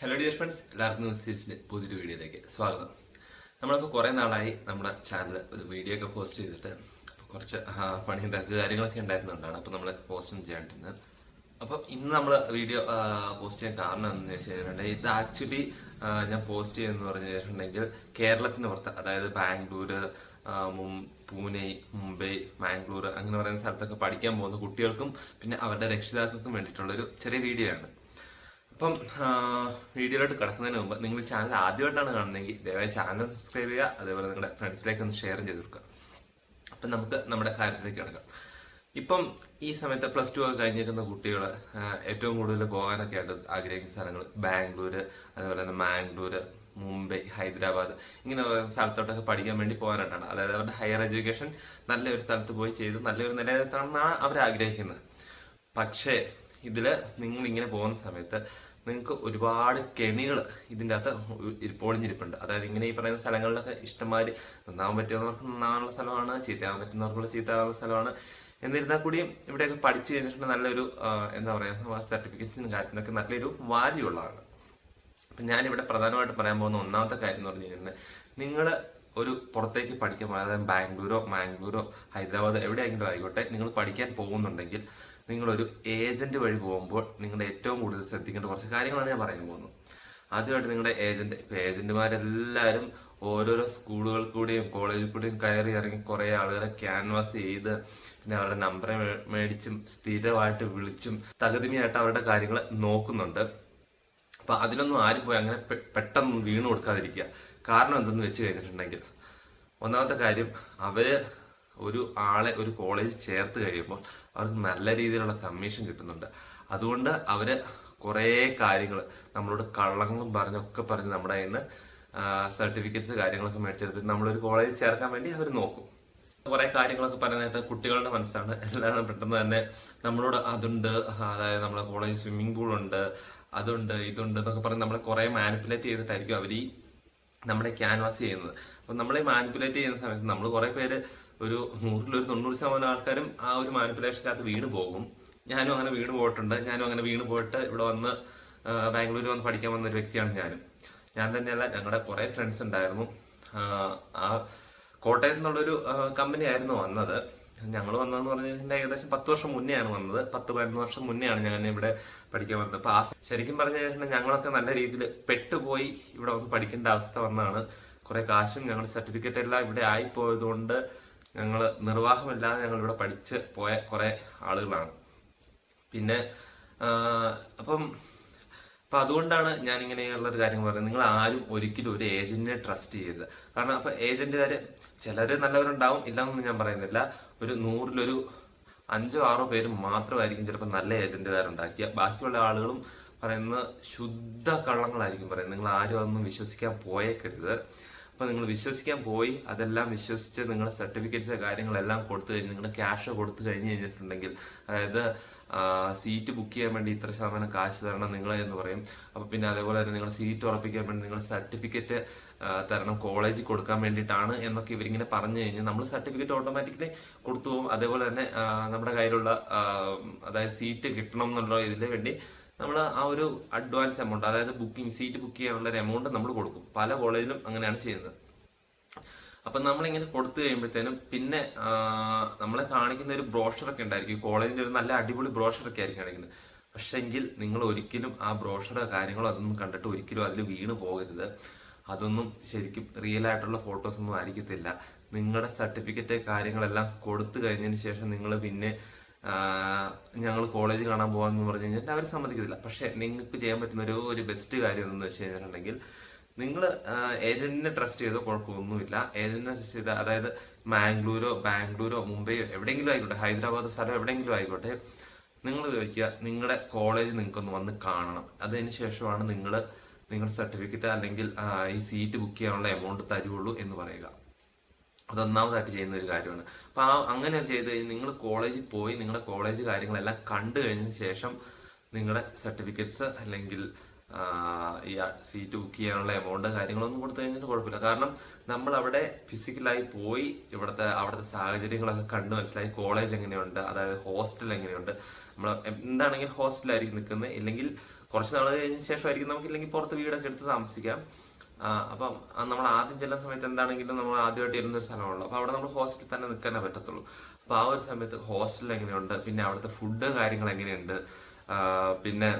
Hello dear friends എല്ലാവർക്കും news സീരീസിന്റെ പുതിയൊരു വീഡിയോയിലേക്ക് സ്വാഗതം. നമ്മളിപ്പോൾ കുറേ നാളായി നമ്മുടെ ചാനൽ ഒരു വീഡിയോ ഒക്കെ പോസ്റ്റ് ചെയ്തിട്ട് കുറച്ച് പണി തിരക്ക് കാര്യങ്ങളൊക്കെ ഉണ്ടായിരുന്നുകൊണ്ടാണ് അപ്പോൾ നമ്മൾ പോസ്റ്റും ചെയ്യാണ്ടിരുന്നത്. അപ്പോൾ ഇന്ന് നമ്മൾ വീഡിയോ പോസ്റ്റ് ചെയ്യാൻ കാരണം എന്ന് വെച്ച് കഴിഞ്ഞിട്ടുണ്ടെങ്കിൽ ഇത് ആക്ച്വലി ഞാൻ പോസ്റ്റ് ചെയ്യുന്നു പറഞ്ഞു കഴിഞ്ഞിട്ടുണ്ടെങ്കിൽ കേരളത്തിന് പുറത്ത് അതായത് ബാംഗ്ലൂർ പൂനെ മുംബൈ മാംഗ്ലൂർ അങ്ങനെ പറയുന്ന സ്ഥലത്തൊക്കെ പഠിക്കാൻ പോകുന്ന കുട്ടികൾക്കും പിന്നെ അവരുടെ രക്ഷിതാക്കൾക്കും വേണ്ടിയിട്ടുള്ളൊരു ചെറിയ വീഡിയോ ആണ്. അപ്പം വീഡിയോയിലോട്ട് കിടക്കുന്നതിന് മുമ്പ് നിങ്ങൾ ചാനൽ ആദ്യമായിട്ടാണ് കാണുന്നതെങ്കിൽ ദയവായി ചാനൽ സബ്സ്ക്രൈബ് ചെയ്യുക അതേപോലെ നിങ്ങളുടെ ഫ്രണ്ട്സിലേക്ക് ഒന്ന് ഷെയർ ചെയ്ത് കൊടുക്കുക. അപ്പം നമുക്ക് നമ്മുടെ കാര്യത്തിലേക്ക് കിടക്കാം. ഇപ്പം ഈ സമയത്ത് പ്ലസ് ടു ഒക്കെ കഴിഞ്ഞിരിക്കുന്ന കുട്ടികൾ ഏറ്റവും കൂടുതൽ പോകാനൊക്കെ ആയിട്ട് ആഗ്രഹിക്കുന്ന സ്ഥലങ്ങൾ ബാംഗ്ലൂര് അതേപോലെ തന്നെ മാംഗ്ലൂര് മുംബൈ ഹൈദരാബാദ് ഇങ്ങനെ സ്ഥലത്തോട്ടൊക്കെ പഠിക്കാൻ വേണ്ടി പോകാനായിട്ടാണ്. അതായത് അവരുടെ ഹയർ എഡ്യൂക്കേഷൻ നല്ലൊരു സ്ഥലത്ത് പോയി ചെയ്ത് നല്ലൊരു നിലയിലെത്തണമെന്നാണ് അവർ ആഗ്രഹിക്കുന്നത് പക്ഷേ ഇതിൽ നിങ്ങൾ ഇങ്ങനെ പോകുന്ന സമയത്ത് നിങ്ങൾക്ക് ഒരുപാട് കെണികൾ ഇതിന്റെ അകത്ത് പൊളിഞ്ഞിരിപ്പുണ്ട്. അതായത് ഇങ്ങനെ ഈ പറയുന്ന സ്ഥലങ്ങളിലൊക്കെ ഇഷ്ടംമാതിരി നന്നാവാൻ പറ്റുന്നവർക്ക് നന്നാവാനുള്ള സ്ഥലമാണ് ചീത്തയാവാൻ പറ്റുന്നവർക്കുള്ള ചീത്തയാവാനുള്ള സ്ഥലമാണ്. എന്നിരുന്നാൽ കൂടിയും ഇവിടെയൊക്കെ പഠിച്ചു കഴിഞ്ഞിട്ടുണ്ടെങ്കിൽ നല്ലൊരു എന്താ പറയുക സർട്ടിഫിക്കറ്റ്സിനും കാര്യത്തിനൊക്കെ നല്ലൊരു വാല്യൂ ഉള്ളതാണ്. അപ്പം ഞാനിവിടെ പ്രധാനമായിട്ട് പറയാൻ പോകുന്ന ഒന്നാമത്തെ കാര്യം എന്ന് പറഞ്ഞു കഴിഞ്ഞാൽ നിങ്ങൾ ഒരു പുറത്തേക്ക് പഠിക്കാൻ അതായത് ബാംഗ്ലൂരോ മാംഗ്ലൂരോ ഹൈദരാബാദോ എവിടെയെങ്കിലും ആയിക്കോട്ടെ നിങ്ങൾ പഠിക്കാൻ പോകുന്നുണ്ടെങ്കിൽ നിങ്ങളൊരു ഏജന്റ് വഴി പോകുമ്പോൾ നിങ്ങൾ ഏറ്റവും കൂടുതൽ ശ്രദ്ധിക്കേണ്ട കുറച്ച് കാര്യങ്ങളാണ് ഞാൻ പറയാൻ പോകുന്നത്. ആദ്യമായിട്ട് നിങ്ങളുടെ ഏജന്റ് ഏജന്റുമാരെല്ലാവരും ഓരോരോ സ്കൂളുകൾ കൂടിയും കോളേജിൽ കൂടിയും കയറി ഇറങ്ങി കുറെ ആളുകളെ ക്യാൻവാസ് ചെയ്ത് പിന്നെ അവരുടെ നമ്പർ മേടിച്ചും സ്ഥിരമായിട്ട് വിളിച്ചും തകതിമയായിട്ട് അവരുടെ കാര്യങ്ങൾ നോക്കുന്നുണ്ട്. അപ്പൊ അതിലൊന്നും ആരും പോയി അങ്ങനെ പെട്ടെന്ന് വീണു കൊടുക്കാതിരിക്കുക. കാരണം എന്തെന്ന് വെച്ച് കഴിഞ്ഞിട്ടുണ്ടെങ്കിൽ ഒന്നാമത്തെ കാര്യം അവർ ഒരു ആളെ ഒരു കോളേജ് ചേർത്ത് കഴിയുമ്പോൾ അവർക്ക് നല്ല രീതിയിലുള്ള കമ്മീഷൻ കിട്ടുന്നുണ്ട്. അതുകൊണ്ട് അവർ കുറേ കാര്യങ്ങൾ നമ്മളോട് കള്ളങ്ങളും പറഞ്ഞൊക്കെ പറഞ്ഞ് നമ്മുടെ കയ്യിൽ നിന്ന് സർട്ടിഫിക്കറ്റ്സ് കാര്യങ്ങളൊക്കെ മേടിച്ചെടുത്ത് നമ്മളൊരു കോളേജ് ചേർക്കാൻ വേണ്ടി അവർ നോക്കും. കുറെ കാര്യങ്ങളൊക്കെ പറയുന്നതായിട്ട് കുട്ടികളുടെ മനസ്സാണ്. എല്ലാവരും പെട്ടെന്ന് തന്നെ നമ്മളോട് അതുണ്ട് അതായത് നമ്മുടെ കോളേജ് സ്വിമ്മിംഗ് പൂൾ ഉണ്ട് അതുണ്ട് ഇതുണ്ട് എന്നൊക്കെ പറഞ്ഞ് നമ്മളെ കുറെ മാനിപ്പുലേറ്റ് ചെയ്തിട്ടായിരിക്കും അവർ ഈ നമ്മളെ ക്യാൻവാസ് ചെയ്യുന്നത്. അപ്പൊ നമ്മളെ മാനിപ്പുലേറ്റ് ചെയ്യുന്ന സമയത്ത് നമ്മൾ കുറേ പേര് ഒരു നൂറിലൊരു തൊണ്ണൂറ് ശതമാനം ആൾക്കാരും ആ ഒരു മാനിപ്പുലേഷനകത്ത് വീണ് പോകും. ഞാനും അങ്ങനെ വീണ് പോയിട്ടുണ്ട്. ഞാനും അങ്ങനെ വീണ് പോയിട്ട് ഇവിടെ വന്ന് ബാംഗ്ലൂരിൽ വന്ന് പഠിക്കാൻ വന്ന ഒരു വ്യക്തിയാണ് ഞാനും. ഞാൻ തന്നെയല്ല ഞങ്ങളുടെ കുറേ ഫ്രണ്ട്സ് ഉണ്ടായിരുന്നു. ആ കോട്ടയത്ത് നിന്നുള്ളൊരു കമ്പനി ആയിരുന്നു വന്നത്. ഞങ്ങൾ വന്നതെന്ന് പറഞ്ഞു കഴിഞ്ഞാൽ ഏകദേശം പത്ത് വർഷം മുന്നെയാണ് വന്നത്. പത്ത് പതിനൊന്ന് വർഷം മുന്നെയാണ് ഞാൻ ഇവിടെ പഠിക്കാൻ വന്നത്. അപ്പൊ ആ ശരിക്കും പറഞ്ഞു കഴിഞ്ഞാൽ ഞങ്ങളൊക്കെ നല്ല രീതിയിൽ പെട്ടുപോയി ഇവിടെ വന്ന് പഠിക്കേണ്ട അവസ്ഥ വന്നതാണ് കുറെ കാശും ഞങ്ങളുടെ സർട്ടിഫിക്കറ്റ് എല്ലാം ഇവിടെ ആയിപ്പോയതുകൊണ്ട് ഞങ്ങൾ നിർവാഹമില്ലാതെ ഞങ്ങൾ ഇവിടെ പഠിച്ച് പോയ കുറെ ആളുകളാണ്. പിന്നെ അപ്പം അപ്പൊ അതുകൊണ്ടാണ് ഞാൻ ഇങ്ങനെയുള്ള ഒരു കാര്യം പറയുന്നത് നിങ്ങൾ ആരും ഒരിക്കലും ഒരു ഏജന്റിനെ ട്രസ്റ്റ് ചെയ്യരുത്. കാരണം അപ്പൊ ഏജന്റുകാര് ചിലര് നല്ലവരുണ്ടാവും ഇല്ലെന്നൊന്നും ഞാൻ പറയുന്നില്ല. ഒരു നൂറിലൊരു അഞ്ചോ ആറോ പേര് മാത്രമായിരിക്കും ചിലപ്പോൾ നല്ല ഏജന്റുകാരുണ്ടാക്കിയ. ബാക്കിയുള്ള ആളുകളും പറയുന്ന ശുദ്ധ കള്ളങ്ങളായിരിക്കും പറയുന്നത്. നിങ്ങൾ ആരും അതൊന്നും വിശ്വസിക്കാൻ പോയേക്കരുത്. അപ്പൊ നിങ്ങൾ വിശ്വസിക്കാൻ പോയി അതെല്ലാം വിശ്വസിച്ച് നിങ്ങളുടെ സർട്ടിഫിക്കറ്റ്സ് കാര്യങ്ങളെല്ലാം കൊടുത്തു കഴിഞ്ഞ് നിങ്ങളുടെ ക്യാഷ് കൊടുത്തു കഴിഞ്ഞ് കഴിഞ്ഞിട്ടുണ്ടെങ്കിൽ അതായത് സീറ്റ് ബുക്ക് ചെയ്യാൻ വേണ്ടി ഇത്ര ശതമാനം കാശ് തരണം നിങ്ങൾ എന്ന് പറയും. അപ്പൊ പിന്നെ അതേപോലെ തന്നെ നിങ്ങൾ സീറ്റ് ഉറപ്പിക്കാൻ വേണ്ടി നിങ്ങൾ സർട്ടിഫിക്കറ്റ് തരണം കോളേജിൽ കൊടുക്കാൻ വേണ്ടിയിട്ടാണ് എന്നൊക്കെ ഇവരിങ്ങനെ പറഞ്ഞു കഴിഞ്ഞാൽ നമ്മൾ സർട്ടിഫിക്കറ്റ് ഓട്ടോമാറ്റിക്കലി കൊടുത്തു പോകും. അതേപോലെ തന്നെ നമ്മുടെ കയ്യിലുള്ള അതായത് സീറ്റ് കിട്ടണം എന്നുള്ള ഇതിന് വേണ്ടി നമ്മൾ ആ ഒരു അഡ്വാൻസ് എമൗണ്ട് അതായത് ബുക്കിംഗ് സീറ്റ് ബുക്ക് ചെയ്യാനുള്ള ഒരു എമൗണ്ട് നമ്മൾ കൊടുക്കും. പല കോളേജിലും അങ്ങനെയാണ് ചെയ്യുന്നത്. അപ്പം നമ്മളിങ്ങനെ കൊടുത്തു കഴിയുമ്പോഴത്തേനും പിന്നെ നമ്മളെ കാണിക്കുന്ന ഒരു ബ്രോഷറൊക്കെ ഉണ്ടായിരിക്കും. കോളേജിന്റെ ഒരു നല്ല അടിപൊളി ബ്രോഷറൊക്കെ ആയിരിക്കും കാണിക്കുന്നത്. പക്ഷെങ്കിൽ നിങ്ങൾ ഒരിക്കലും ആ ബ്രോഷറോ കാര്യങ്ങളോ അതൊന്നും കണ്ടിട്ട് ഒരിക്കലും അതിൽ വീണ് പോകരുത്. അതൊന്നും ശരിക്കും റിയൽ ആയിട്ടുള്ള ഫോട്ടോസ് ഒന്നും ആയിരിക്കത്തില്ല. നിങ്ങളുടെ സർട്ടിഫിക്കറ്റ് കാര്യങ്ങളെല്ലാം കൊടുത്തു കഴിഞ്ഞതിന് ശേഷം നിങ്ങൾ പിന്നെ ഞങ്ങൾ കോളേജ് കാണാൻ പോകാന്ന് പറഞ്ഞു കഴിഞ്ഞാൽ അവർ സമ്മതിക്കത്തില്ല. പക്ഷേ നിങ്ങൾക്ക് ചെയ്യാൻ പറ്റുന്ന ഒരു ഒരു ബെസ്റ്റ് കാര്യം എന്ന് വെച്ച് കഴിഞ്ഞിട്ടുണ്ടെങ്കിൽ നിങ്ങൾ ഏജന്റിനെ ട്രസ്റ്റ് ചെയ്തോ കുഴപ്പമൊന്നുമില്ല. ഏജന്റിനെ ട്രസ്റ്റ് ചെയ്ത അതായത് മാംഗ്ലൂരോ ബാംഗ്ലൂരോ മുംബൈയോ എവിടെയെങ്കിലും ആയിക്കോട്ടെ ഹൈദരാബാദ് സ്ഥലം എവിടെയെങ്കിലും ആയിക്കോട്ടെ നിങ്ങൾ ചോദിക്കുക നിങ്ങളുടെ കോളേജ് നിങ്ങൾക്കൊന്ന് വന്ന് കാണണം. അതിന് ശേഷമാണ് നിങ്ങൾ നിങ്ങളുടെ സർട്ടിഫിക്കറ്റ് അല്ലെങ്കിൽ ഈ സീറ്റ് ബുക്ക് ചെയ്യാനുള്ള എമൗണ്ട് തരുള്ളൂ എന്ന് പറയുക. അതൊന്നാമതായിട്ട് ചെയ്യുന്ന ഒരു കാര്യമാണ്. അപ്പൊ ആ അങ്ങനെ ചെയ്ത് കഴിഞ്ഞ് നിങ്ങൾ കോളേജിൽ പോയി നിങ്ങളുടെ കോളേജ് കാര്യങ്ങളെല്ലാം കണ്ടു കഴിഞ്ഞ ശേഷം നിങ്ങളുടെ സർട്ടിഫിക്കറ്റ്സ് അല്ലെങ്കിൽ ഈ സീറ്റ് ബുക്ക് ചെയ്യാനുള്ള എമൗണ്ട് കാര്യങ്ങളൊന്നും കൊടുത്തു കഴിഞ്ഞാൽ കുഴപ്പമില്ല. കാരണം നമ്മൾ അവിടെ ഫിസിക്കലായി പോയി ഇവിടുത്തെ അവിടുത്തെ സാഹചര്യങ്ങളൊക്കെ കണ്ടു മനസ്സിലായി കോളേജ് എങ്ങനെയുണ്ട് അതായത് ഹോസ്റ്റൽ എങ്ങനെയുണ്ട്. നമ്മൾ എന്താണെങ്കിലും ഹോസ്റ്റലായിരിക്കും നിൽക്കുന്നത്. ഇല്ലെങ്കിൽ കുറച്ച് നാൾ കഴിഞ്ഞ ശേഷമായിരിക്കും നമുക്ക് ഇല്ലെങ്കിൽ പുറത്ത് വീടൊക്കെ എടുത്ത് താമസിക്കാം. അപ്പം നമ്മൾ ആദ്യം ചെല്ലുന്ന സമയത്ത് എന്താണെങ്കിലും നമ്മൾ ആദ്യമായിട്ട് ഒരു സ്ഥലമാണല്ലോ അപ്പൊ അവിടെ നമ്മൾ ഹോസ്റ്റലിൽ തന്നെ നിൽക്കാനേ പറ്റത്തുള്ളൂ. അപ്പൊ ആ ഒരു സമയത്ത് ഹോസ്റ്റൽ എങ്ങനെയുണ്ട്? പിന്നെ അവിടുത്തെ ഫുഡ് കാര്യങ്ങൾ എങ്ങനെയുണ്ട്? പിന്നെ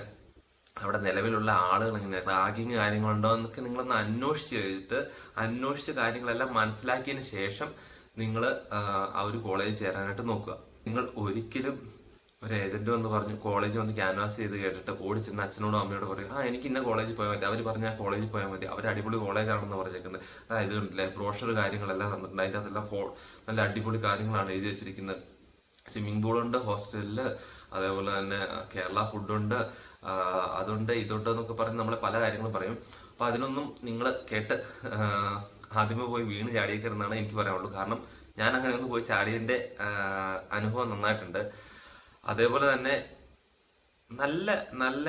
അവിടെ നിലവിലുള്ള ആളുകൾ എങ്ങനെ റാഗിങ് കാര്യങ്ങളുണ്ടോ എന്നൊക്കെ നിങ്ങളൊന്ന് അന്വേഷിച്ച് കഴിഞ്ഞിട്ട് അന്വേഷിച്ച കാര്യങ്ങളെല്ലാം മനസ്സിലാക്കിയതിന് ശേഷം നിങ്ങൾ ആ ഒരു കോളേജിൽ ചേരാനായിട്ട് നോക്കുക. നിങ്ങൾ ഒരിക്കലും ഒരു ഏജന്റ് വന്ന് പറഞ്ഞു കോളേജ് വന്ന് ക്യാൻവാസ് ചെയ്ത് കേട്ടിട്ട് ഓടി ചെന്ന് അച്ഛനോടും അമ്മയോടും പറയും ആ എനിക്ക് ഇന്ന കോളേജിൽ പോയാൽ മതി. അവർ പറഞ്ഞാൽ കോളേജിൽ പോയാൽ മതി. അവർ അടിപൊളി കോളേജാണെന്ന് പറഞ്ഞേക്കുന്നത്. ഇത് കണ്ടില്ലേ ബ്രോഷർ കാര്യങ്ങളെല്ലാം തന്നിട്ടുണ്ട്. അതിന്റെ അതെല്ലാം നല്ല അടിപൊളി കാര്യങ്ങളാണ് എഴുതി വെച്ചിരിക്കുന്നത്. സ്വിമ്മിംഗ് ഉണ്ട് ഹോസ്റ്റലിൽ അതേപോലെ തന്നെ കേരള ഫുഡുണ്ട് അതുണ്ട് ഇതുണ്ട് എന്നൊക്കെ പറഞ്ഞ് നമ്മളെ പല കാര്യങ്ങളും പറയും. അപ്പം അതിനൊന്നും നിങ്ങൾ കേട്ട് ആദ്യമേ പോയി വീണ് ചാടിയേക്കരുതെന്നാണ് എനിക്ക് പറയാനുള്ളൂ. കാരണം ഞാൻ അങ്ങനെ ഒന്ന് പോയി ചാടിയതിന്റെ അനുഭവം നന്നായിട്ടുണ്ട്. അതേപോലെ തന്നെ നല്ല നല്ല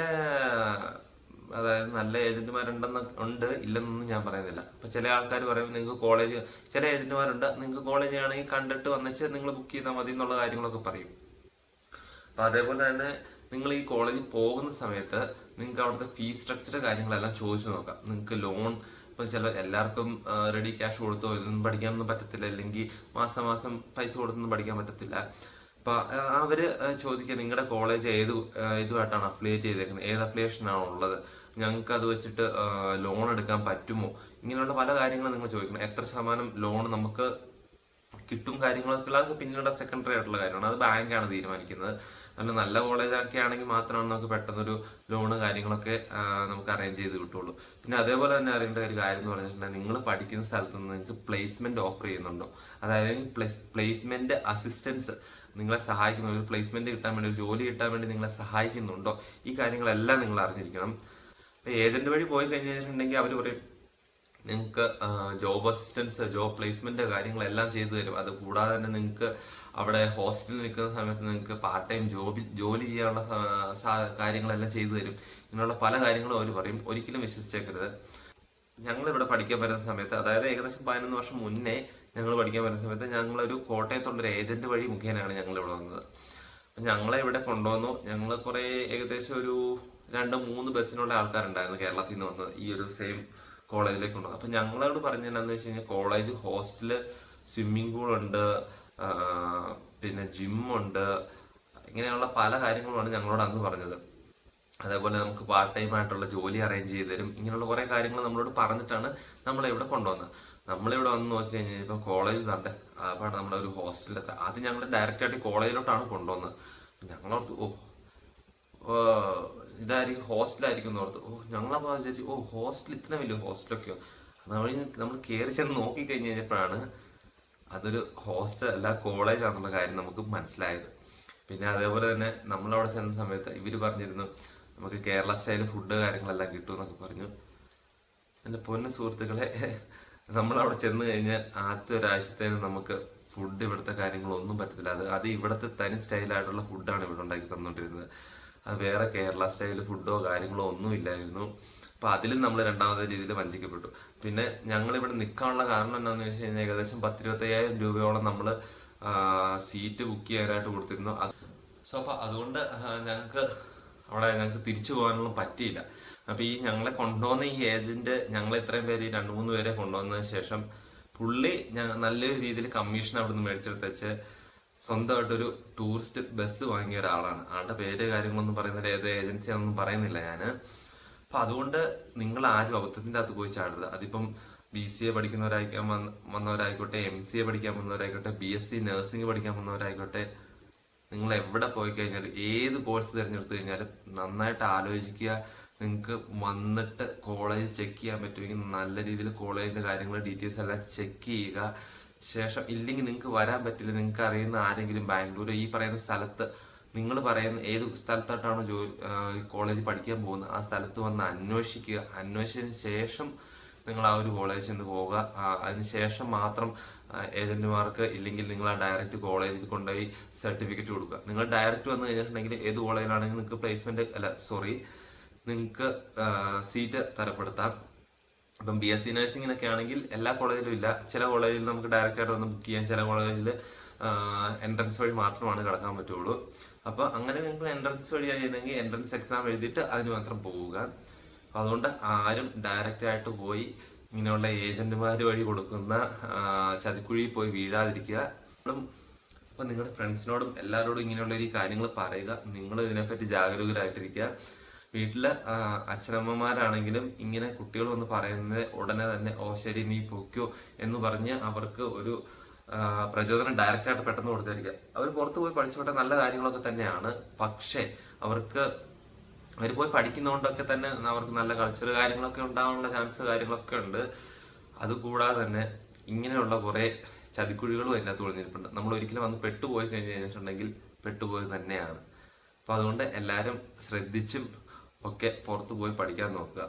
അതായത് നല്ല ഏജന്റുമാരുണ്ടെന്ന് ഉണ്ട് ഇല്ലെന്നൊന്നും ഞാൻ പറയുന്നില്ല. അപ്പൊ ചില ആൾക്കാർ പറയും നിങ്ങൾക്ക് കോളേജ് ചില ഏജന്റുമാരുണ്ട് നിങ്ങൾക്ക് കോളേജ് ആണെങ്കിൽ കണ്ടിട്ട് വന്നിച്ച് നിങ്ങൾ ബുക്ക് ചെയ്താൽ മതി എന്നുള്ള കാര്യങ്ങളൊക്കെ പറയും. അപ്പൊ അതേപോലെ തന്നെ നിങ്ങൾ ഈ കോളേജിൽ പോകുന്ന സമയത്ത് നിങ്ങൾക്ക് അവിടുത്തെ ഫീസ് സ്ട്രക്ചർ കാര്യങ്ങളെല്ലാം ചോദിച്ചു നോക്കാം. നിങ്ങൾക്ക് ലോൺ ഇപ്പൊ ചില എല്ലാവർക്കും റെഡി ക്യാഷ് കൊടുത്തോ ഇതൊന്നും പഠിക്കാനൊന്നും പറ്റത്തില്ല. അല്ലെങ്കിൽ മാസം മാസം പൈസ കൊടുത്തൊന്നും പഠിക്കാൻ പറ്റത്തില്ല. അപ്പൊ ആ, അവർ ചോദിക്കുക നിങ്ങളുടെ കോളേജ് ഏത് ഇതുമായിട്ടാണ് അഫിലിയേറ്റ് ചെയ്തേക്കുന്നത് ഏത് അഫിലിയേഷനാണ് ഉള്ളത്? ഞങ്ങൾക്ക് അത് വെച്ചിട്ട് ലോൺ എടുക്കാൻ പറ്റുമോ? ഇങ്ങനെയുള്ള പല കാര്യങ്ങളും നിങ്ങൾ ചോദിക്കണം. എത്ര ശതമാനം ലോൺ നമുക്ക് കിട്ടും കാര്യങ്ങളൊക്കെ ഉള്ളത് പിന്നീട് സെക്കൻഡറി ആയിട്ടുള്ള കാര്യമാണ്. അത് ബാങ്കാണ് തീരുമാനിക്കുന്നത്. നല്ല നല്ല കോളേജൊക്കെ ആണെങ്കിൽ മാത്രമാണ് നമുക്ക് പെട്ടെന്നൊരു ലോണ് കാര്യങ്ങളൊക്കെ നമുക്ക് അറേഞ്ച് ചെയ്ത് കിട്ടുള്ളൂ. പിന്നെ അതേപോലെ തന്നെ അറിയേണ്ട ഒരു കാര്യം എന്ന് പറഞ്ഞിട്ടുണ്ടെങ്കിൽ നിങ്ങൾ പഠിക്കുന്ന സ്ഥലത്ത് നിന്ന് നിങ്ങൾക്ക് പ്ലേസ്മെന്റ് ഓഫർ ചെയ്യുന്നുണ്ടോ? അതായത് പ്ലേസ്മെന്റ് അസിസ്റ്റൻസ് നിങ്ങളെ സഹായിക്കുന്ന ഒരു പ്ലേസ്മെന്റ് കിട്ടാൻ വേണ്ടി ഒരു ജോലി കിട്ടാൻ വേണ്ടി നിങ്ങളെ സഹായിക്കുന്നുണ്ടോ? ഈ കാര്യങ്ങളെല്ലാം നിങ്ങൾ അറിഞ്ഞിരിക്കണം. ഏജന്റ് വഴി പോയി കഴിഞ്ഞിട്ടുണ്ടെങ്കിൽ അവർ പറയും നിങ്ങൾക്ക് ജോബ് അസിസ്റ്റൻസ് ജോബ് പ്ലേസ്മെന്റ് കാര്യങ്ങളെല്ലാം ചെയ്തു തരും. അത് കൂടാതെ തന്നെ നിങ്ങൾക്ക് അവിടെ ഹോസ്റ്റലിൽ നിൽക്കുന്ന സമയത്ത് നിങ്ങൾക്ക് പാർട്ട് ടൈം ജോബി ജോലി ചെയ്യാനുള്ള കാര്യങ്ങളെല്ലാം ചെയ്തു തരും. ഇങ്ങനെയുള്ള പല കാര്യങ്ങളും അവർ പറയും. ഒരിക്കലും വിശ്വസിച്ചേക്കരുത്. ഞങ്ങൾ ഇവിടെ പഠിക്കാൻ വരുന്ന സമയത്ത് അതായത് ഏകദേശം പതിനൊന്ന് വർഷം മുന്നേ ഞങ്ങൾ പഠിക്കാൻ വരുന്ന സമയത്ത് ഞങ്ങളൊരു കോട്ടയത്തുള്ള ഒരു ഏജന്റ് വഴി മുഖേനയാണ് ഞങ്ങൾ ഇവിടെ വന്നത്. അപ്പൊ ഞങ്ങളെ ഇവിടെ കൊണ്ടുവന്നു. ഞങ്ങൾ കുറേ ഏകദേശം ഒരു രണ്ട് മൂന്ന് ബസ്സിനുള്ള ആൾക്കാരുണ്ടായിരുന്നു കേരളത്തിൽ നിന്ന് വന്നത്. ഈ ഒരു സെയിം കോളേജിലേക്ക് കൊണ്ടുവന്നു അപ്പൊ ഞങ്ങളോട് പറഞ്ഞതെന്നു വെച്ച് കഴിഞ്ഞാൽ കോളേജ് ഹോസ്റ്റൽ സ്വിമ്മിംഗ് പിന്നെ പിന്നെ ജിമ്മുണ്ട് ഇങ്ങനെയുള്ള പല കാര്യങ്ങളുമാണ് ഞങ്ങളോട് അന്ന് പറഞ്ഞത്. അതേപോലെ നമുക്ക് പാർട്ട് ടൈം ആയിട്ടുള്ള ജോലി അറേഞ്ച് ചെയ്ത് തരും. ഇങ്ങനെയുള്ള കുറെ കാര്യങ്ങൾ നമ്മളോട് പറഞ്ഞിട്ടാണ് നമ്മളെ ഇവിടെ കൊണ്ടുവന്നത് നമ്മളിവിടെ വന്ന് നോക്കി കഴിഞ്ഞാൽ ഇപ്പൊ കോളേജ് തട്ടെ അപ്പാണ് നമ്മുടെ ഒരു ഹോസ്റ്റലിലൊക്കെ അത് ഞങ്ങൾ ഡയറക്റ്റ് ആയിട്ട് കോളേജിലോട്ടാണ് കൊണ്ടുവന്നത് ഞങ്ങളോർത്ത് ഓ ഇതായിരിക്കും ഹോസ്റ്റലായിരിക്കും എന്നോർത്ത് ഓ ഞങ്ങളെ വിചാരിച്ചു ഓ ഹോസ്റ്റൽ ഇത്ര വലിയ ഹോസ്റ്റലൊക്കെയോ വഴി നമ്മൾ കയറി ചെന്ന് നോക്കി കഴിഞ്ഞ് കഴിഞ്ഞപ്പോഴാണ് അതൊരു ഹോസ്റ്റൽ അല്ല കോളേജ് ആണെന്നുള്ള കാര്യം നമുക്ക് മനസ്സിലായത്. പിന്നെ അതേപോലെ തന്നെ നമ്മളവിടെ ചെന്ന സമയത്ത് ഇവർ പറഞ്ഞിരുന്നു നമുക്ക് കേരള സ്റ്റൈൽ ഫുഡ് കാര്യങ്ങളെല്ലാം കിട്ടും എന്നൊക്കെ പറഞ്ഞു. എന്റെ പൊന്ന സുഹൃത്തുക്കളെ നമ്മൾ അവിടെ ചെന്ന് കഴിഞ്ഞാൽ ആദ്യത്തെ ഒരാഴ്ചത്തേന് നമുക്ക് ഫുഡ് ഇവിടുത്തെ കാര്യങ്ങളൊന്നും പറ്റത്തില്ല. അത് അത് ഇവിടുത്തെ തനി സ്റ്റൈലായിട്ടുള്ള ഫുഡാണ് ഇവിടെ ഉണ്ടാക്കി തന്നുകൊണ്ടിരുന്നത് അത് വേറെ കേരള സ്റ്റൈൽ ഫുഡോ കാര്യങ്ങളോ ഒന്നും ഇല്ലായിരുന്നു. അപ്പൊ അതിലും നമ്മൾ രണ്ടാമത്തെ രീതിയിൽ വഞ്ചിക്കപ്പെട്ടു. പിന്നെ ഞങ്ങൾ ഇവിടെ നിൽക്കാനുള്ള കാരണം എന്താണെന്ന് വെച്ച് കഴിഞ്ഞാൽ ഏകദേശം പത്തിരുപത്തയ്യായിരം രൂപയോളം നമ്മൾ സീറ്റ് ബുക്ക് ചെയ്യാനായിട്ട് കൊടുത്തിരുന്നു. സോ അപ്പൊ അതുകൊണ്ട് ഞങ്ങൾക്ക് അവിടെ ഞങ്ങൾക്ക് തിരിച്ചു പോകാനൊന്നും പറ്റിയില്ല. അപ്പൊ ഈ ഞങ്ങളെ കൊണ്ടുവന്ന ഈ ഏജന്റ് ഞങ്ങൾ ഇത്രയും പേര് രണ്ടു മൂന്ന് പേരെ കൊണ്ടുവന്നതിന് ശേഷം പുള്ളി നല്ലൊരു രീതിയിൽ കമ്മീഷൻ അവിടെ നിന്ന് മേടിച്ചെടുത്ത് വെച്ച് സ്വന്തമായിട്ടൊരു ടൂറിസ്റ്റ് ബസ് വാങ്ങിയ ഒരാളാണ്. ആളുടെ പേര് കാര്യങ്ങളൊന്നും പറയുന്നില്ല ഏത് ഏജൻസിയാണെന്നും പറയുന്നില്ല ഞാൻ അപ്പൊ അതുകൊണ്ട് നിങ്ങൾ ആരും അബദ്ധത്തിന്റെ അകത്ത് പോയി ചാടരുത്. അതിപ്പം ബി സി എ പഠിക്കുന്നവരായിരിക്കാൻ വന്നവരായിക്കോട്ടെ എം സി എ പഠിക്കാൻ വന്നവരായിക്കോട്ടെ ബി എസ് സി നഴ്സിംഗ് പഠിക്കാൻ വന്നവരായിക്കോട്ടെ നിങ്ങൾ എവിടെ പോയി കഴിഞ്ഞാലും ഏത് കോഴ്സ് തിരഞ്ഞെടുത്തു കഴിഞ്ഞാലും നന്നായിട്ട് ആലോചിക്കുക. നിങ്ങൾക്ക് വന്നിട്ട് കോളേജ് ചെക്ക് ചെയ്യാൻ പറ്റുമെങ്കിൽ നല്ല രീതിയിൽ കോളേജിന്റെ കാര്യങ്ങൾ ഡീറ്റെയിൽസ് എല്ലാം ചെക്ക് ചെയ്യുക. ശേഷം ഇല്ലെങ്കിൽ നിങ്ങൾക്ക് വരാൻ പറ്റില്ല. നിങ്ങൾക്ക് അറിയുന്ന ആരെങ്കിലും ബാംഗ്ലൂർ ഈ പറയുന്ന സ്ഥലത്ത് നിങ്ങൾ പറയുന്ന ഏത് സ്ഥലത്തോട്ടാണോ ജോലി കോളേജ് പഠിക്കാൻ പോകുന്നത് ആ സ്ഥലത്ത് വന്ന് അന്വേഷിക്കുക. അന്വേഷിച്ചതിന് ശേഷം നിങ്ങൾ ആ ഒരു കോളേജിൽ നിന്ന് പോവുക. അതിനുശേഷം മാത്രം ഏജന്റുമാർക്ക് ഇല്ലെങ്കിൽ നിങ്ങൾ ആ ഡയറക്റ്റ് കോളേജിൽ കൊണ്ടുപോയി സർട്ടിഫിക്കറ്റ് കൊടുക്കുക. നിങ്ങൾ ഡയറക്റ്റ് വന്നു കഴിഞ്ഞിട്ടുണ്ടെങ്കിൽ ഏത് കോളേജിലാണെങ്കിൽ നിങ്ങൾക്ക് പ്ലേസ്മെന്റ് അല്ല സോറി നിങ്ങൾക്ക് സീറ്റ് തരപ്പെടുത്താം. ഇപ്പം ബി എസ് സി നഴ്സിംഗിനൊക്കെ ആണെങ്കിൽ എല്ലാ കോളേജിലും ഇല്ല. ചില കോളേജിൽ നമുക്ക് ഡയറക്റ്റ് ആയിട്ട് വന്ന് ബുക്ക് ചെയ്യാം. ചില കോളേജിൽ എൻട്രൻസ് വഴി മാത്രമാണ് കടക്കാൻ പറ്റുള്ളൂ. അപ്പൊ അങ്ങനെ നിങ്ങൾ എൻട്രൻസ് വഴിയാണ് ചെയ്യുന്നതെങ്കിൽ എൻട്രൻസ് എക്സാം എഴുതിയിട്ട് അതിന് മാത്രം പോവുക. അതുകൊണ്ട് ആരും ഡയറക്റ്റ് ആയിട്ട് പോയി ഇങ്ങനെയുള്ള ഏജന്റുമാർ വഴി കൊടുക്കുന്ന ചതിക്കുഴിയിൽ പോയി വീഴാതിരിക്കുക. അപ്പൊ നിങ്ങളുടെ ഫ്രണ്ട്സിനോടും എല്ലാവരോടും ഇങ്ങനെയുള്ള ഈ കാര്യങ്ങൾ പറയുക. നിങ്ങൾ ഇതിനെപ്പറ്റി ജാഗരൂകരായിട്ടിരിക്കുക. വീട്ടിലെ അച്ഛനമ്മമാരാണെങ്കിലും ഇങ്ങനെ കുട്ടികൾ വന്ന് പറയുന്നത് ഉടനെ തന്നെ ഓ ശരി നീ പൊക്കോ എന്ന് പറഞ്ഞ് അവർക്ക് ഒരു പ്രചോദനം ഡയറക്റ്റ് ആയിട്ട് പെട്ടെന്ന് കൊടുത്തിരിക്കുക. അവർ പുറത്ത് പോയി പഠിച്ചോട്ടെ നല്ല കാര്യങ്ങളൊക്കെ തന്നെയാണ്. പക്ഷേ അവർക്ക് അവർ പോയി പഠിക്കുന്നതുകൊണ്ടൊക്കെ തന്നെ അവർക്ക് നല്ല കൾച്ചർ കാര്യങ്ങളൊക്കെ ഉണ്ടാവാനുള്ള ചാൻസ് കാര്യങ്ങളൊക്കെ ഉണ്ട്. അതുകൂടാതെ തന്നെ ഇങ്ങനെയുള്ള കുറെ ചതിക്കുഴികളും അതിനകത്ത് ഒളിഞ്ഞിരിപ്പുണ്ട് നമ്മൾ ഒരിക്കലും വന്ന് പെട്ടുപോയി കഴിഞ്ഞ് കഴിഞ്ഞിട്ടുണ്ടെങ്കിൽ പെട്ടുപോയി തന്നെയാണ്. അപ്പൊ അതുകൊണ്ട് എല്ലാവരും ശ്രദ്ധിച്ചും ഒക്കെ പുറത്തു പോയി പഠിക്കാൻ നോക്കുക.